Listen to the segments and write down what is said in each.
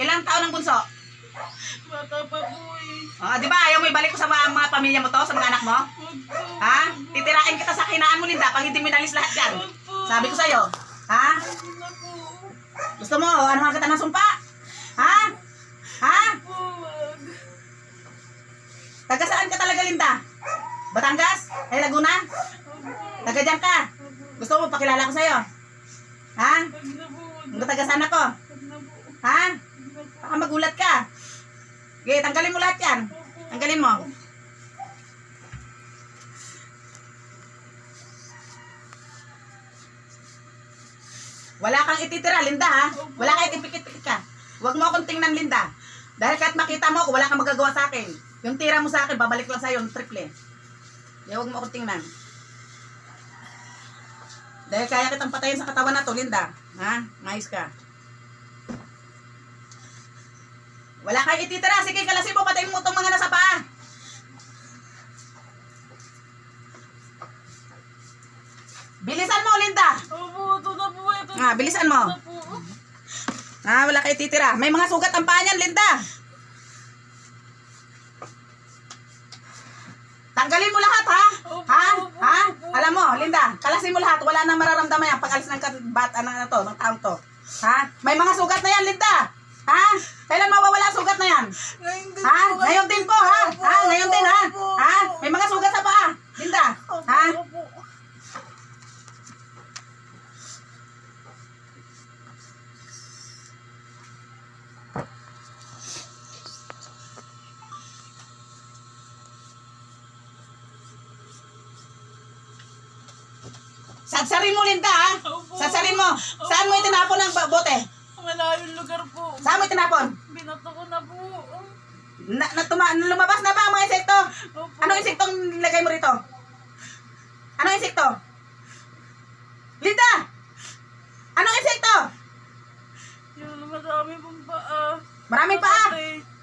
Ilang taon ang bunso? Bata pa po eh. Ah, di ba ayaw mo ibalik ko sa mga, mga pamilya mo to, sa mga anak mo? Ha? Titirain kita sa kinaan mo, Linda, pag hindi mo inalis lahat yan. Sabi ko sa'yo. Ha? Gusto mo, ano nga kita ng sumpa? Ha? Ha? Taga saan ka talaga, Linda? Batangas? Ay, Laguna? Taga dyan ka? Gusto mo, pakilala ko sa'yo? Ha? Ang taga saan ako? Ha? Baka magulat ka. Okay, tanggalin mo lahat yan. Tanggalin mo. Wala kang ititira, Linda, ha? Wala kang ipikit-pikit ka. Huwag mo akong tingnan, Linda. Dahil kahit makita mo ako, wala kang magagawa sa akin. Yung tira mo sa akin, babalik lang sa'yo, yung triple. Kaya huwag mo akong tingnan. Dahil kaya kitang patayin sa katawan na to, Linda. Ha? Nice ka. Wala kang ititira. Sige, kalasin mo, patayin mo itong mga nasa paa. Bilisan mo, Linda. Opo, ito na po. Ito Ah, bilisan mo. na po. Ah, wala kang ititira. May mga sugat ang paa niyan, Linda. Tanggalin mo lahat, ha? Ha? Ha? Alam mo, Linda, kalasin mo lahat. Wala nang mararamdaman yan pag alis ng kat- bat, ano na to, ng taong to. Ha? May mga sugat na yan, Linda. Ha? Kailan mawawala ang sugat na yan? Ngayon din Ha? po. Ngayon din po, ha? Ha? Ngayon din, ha? Ha? May mga sugat sa paa. Linda, ha? Opo. Sadsarin mo, Linda, ha? Sadsarin mo. Saan mo itinapon ang bote? Malayong lugar po. Saan mo itinapon? Binato ko na po. Na, na, tuma, lumabas na ba ang mga insekto? Opo. Anong insektong nilagay mo rito? Anong insekto? Linda! Anong insekto? Yung madami pong paa. Maraming paa.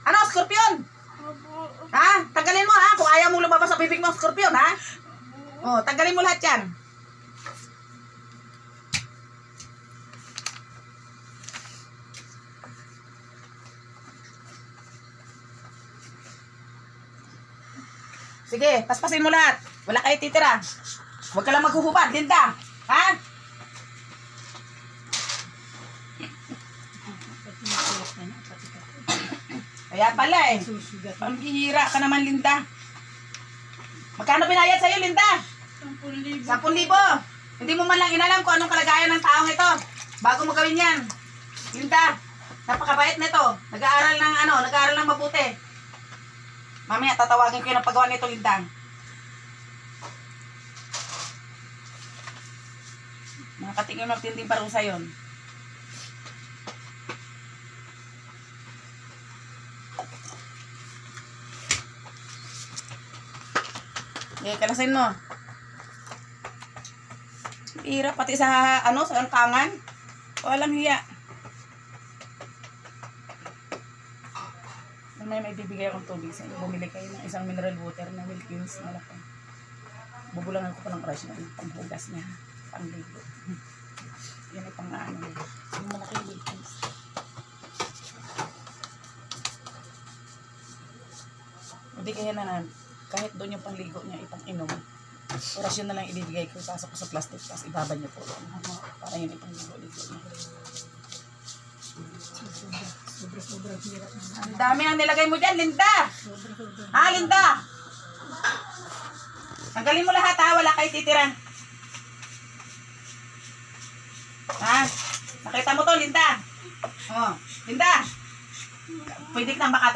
Ano, scorpion? Opo. Ha? Tanggalin mo ha, kung ayaw mong lumabas sa bibig mo scorpion ha? Oh, tanggalin mo lahat yan. Sige, paspasin mo lahat. Wala kayo titira. Huwag ka lang maghuhubad, Linda. Ha? Kaya pala eh. Pambihira ka naman, Linda. Magkano binayad sa'yo, Linda? Sampung libo. 10,000. Hindi mo man lang inalam kung anong kalagayan ng taong ito. Bago mo gawin yan. Linda, napakabait nito. Nag-aaral ng ano, nag-aaral ng mabuti. Mamaya, tatawagin ko yung paggawa nito, Linda. Nakakatingin magtinding parusa yun. Eh, kalasin mo. Hirap pati sa ano, sa angkangan. Walang hiya. May may bibigay akong tubig sa inyo. Bumili kayo ng isang mineral water na Wilkins na laki. Bubulangan ko pa ng crush na. Panghugas niya. Pangligo. Yan ay pang ano. Yung malaki Wilkins. Hindi kaya na na, kahit doon yung pangligo niya, ipang inom. Oras na lang ibibigay ko, sasok ko sa plastic, tapos ibabad niyo po. Para yun ipang ligo-ligo niya. Ang dami ang nilagay mo dyan, Linda! Ha, Linda? Tanggalin mo lahat ha, wala kayo titira. Ha? Nakita mo to, Linda? Oh, Linda? Pwede ka nang baka